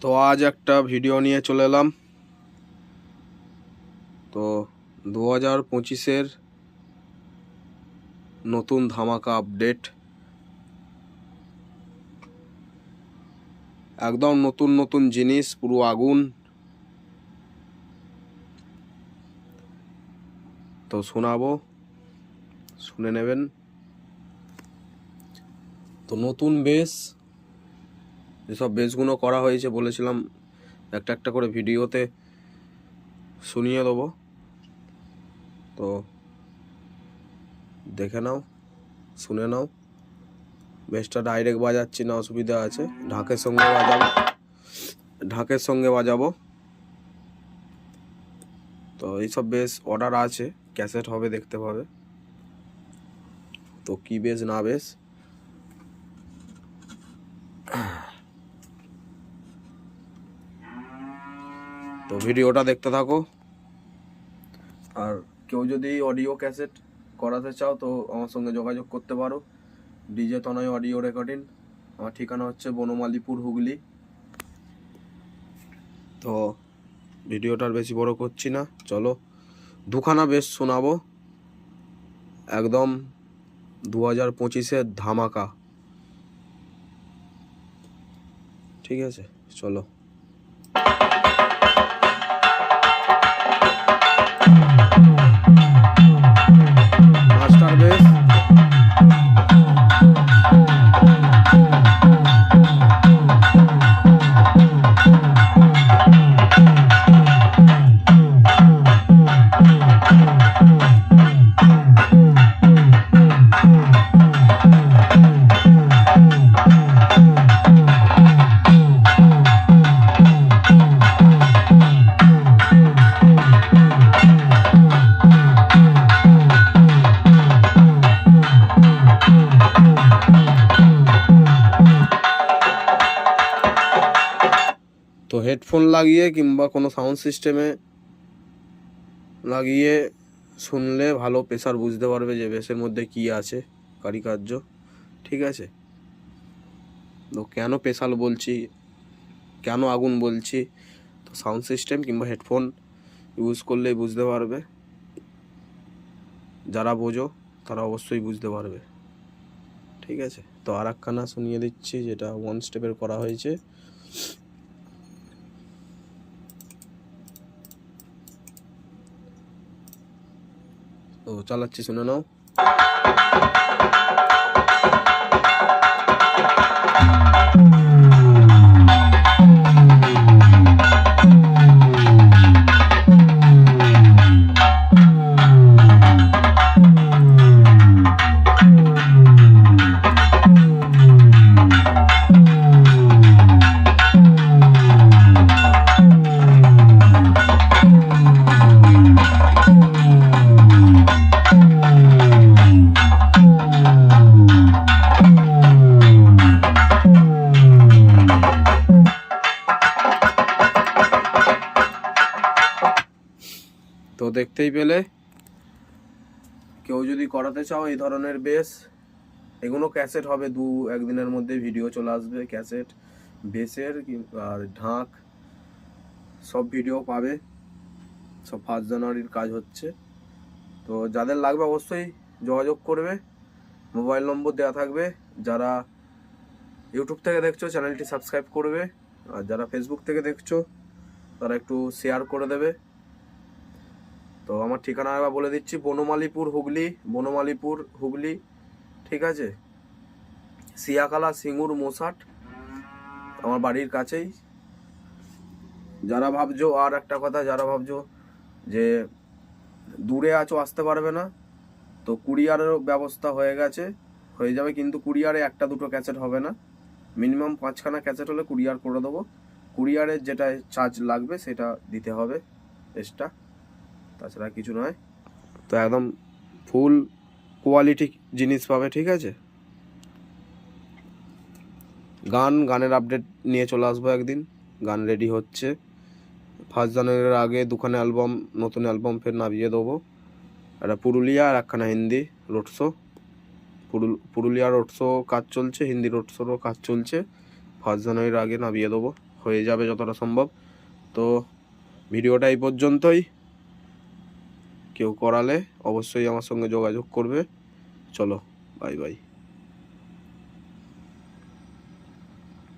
তো আজ একটা ভিডিও নিয়ে চলে এলাম। তো দু হাজার পঁচিশের নতুন ধামাকা আপডেট একদম নতুন নতুন জিনিস, পুরো আগুন। তো শোনাবো, শুনে নেবেন। তো নতুন বেস যেসব বেসগুলো করা হয়েছে বলেছিলাম। একটা একটা করে ভিডিওতে শুনিয়ে দেবো। তো দেখে নাও, শুনে নাও। বেসটা ডাইরেক্ট বাজাচ্ছি, না অসুবিধা আছে। ঢাকের সঙ্গে বাজাবো। ঢাকের সঙ্গে বাজাবো। তো এইসব বেশ অর্ডার আছে। ক্যাসেট হবে দেখতে পাবে। তো কি বেশ না বেশ। তো ভিডিওটা দেখতে থাকো। আর কেউ যদি অডিও ক্যাসেট করাতে চাও তো আমার সঙ্গে যোগাযোগ করতে পারো। ডিজে তনয় অডিও রেকর্ডিং আমার ঠিকানা হচ্ছে বনমালীপুর হুগলি। তো ভিডিওটার বেশি বড় করছি না। চলো দুখানা বেশ শোনাবো। একদম দু হাজার পঁচিশের ধামাকা। ঠিক আছে চলো। হেডফোন লাগিয়ে কিংবা কোনো সাউন্ড সিস্টেমে লাগিয়ে শুনলে ভালো প্রেসার বুঝতে পারবে যে বেসের মধ্যে কি আছে, কারিকার্য, ঠিক আছে? তো কেন পেশাল বলছি, কেন আগুন বলছি? তো সাউন্ড সিস্টেম কিংবা হেডফোন ইউজ করলেই বুঝতে পারবে। যারা বোঝো তারা অবশ্যই বুঝতে পারবে। ঠিক আছে? তো আর একখানা শুনিয়ে দিচ্ছি যেটা ওয়ান স্টেপের করা হয়েছে। তো চালাচ্ছি শুনে নাও। দেখতেই পেলে। কেউ যদি করাতে চাও এই ধরনের বেস, এগুলো ক্যাসেট হবে, দু একদিনের মধ্যে ভিডিও চলে আসবে, ক্যাসেট, বেসের আর ঢাক, সব ভিডিও পাবে। সব ফার্স্ট জানুয়ারির কাজ হচ্ছে। তো যাদের লাগবে অবশ্যই যোগাযোগ করবে। মোবাইল নম্বর দেওয়া থাকবে। যারা ইউটিউব থেকে দেখছ, চ্যানেলটি সাবস্ক্রাইব করবে। আর যারা ফেসবুক থেকে দেখছ, তারা একটু শেয়ার করে দেবে। তো আমার ঠিকানা একবার বলে দিচ্ছি, বনমালীপুর হুগলি বনমালীপুর হুগলি, ঠিক আছে? সিয়াকালা সিঙ্গুর মোসাট, আমার বাড়ির কাছেই। যারা ভাবছ, আর একটা কথা, যারা ভাবছ যে দূরে আছো, আসতে পারবে না, তো কুরিয়ারেরও ব্যবস্থা হয়ে গেছে, হয়ে যাবে, কিন্তু কুরিয়ারে একটা দুটো ক্যাসেট হবে না। মিনিমাম পাঁচখানা ক্যাসেট হলে কুরিয়ার করে দেবো। কুরিয়ারের যেটা চার্জ লাগবে, সেটা দিতে হবে এক্সট্রা তাছাড়া কিছু নয়। তো একদম ফুল কোয়ালিটি জিনিস পাবে, ঠিক আছে? গান, গানের আপডেট নিয়ে চলে আসব একদিন। গান রেডি হচ্ছে। ফার্স্ট জানুয়ারির আগে দুখানে অ্যালবাম নতুন অ্যালবাম ফের নামিয়ে দেবো। একটা পুরুলিয়া আর একখানা হিন্দি রোড শো পুরুল- পুরুলিয়া রোড শো কাজ চলছে, হিন্দি রোড শোরও কাজ চলছে। ফার্স্ট জানুয়ারির আগে নামিয়ে দেবো। হয়ে যাবে যতটা সম্ভব। তো ভিডিওটা এই পর্যন্তই। কেউ করালে অবশ্যই আমার সঙ্গে যোগাযোগ করবে। চলো বাই বাই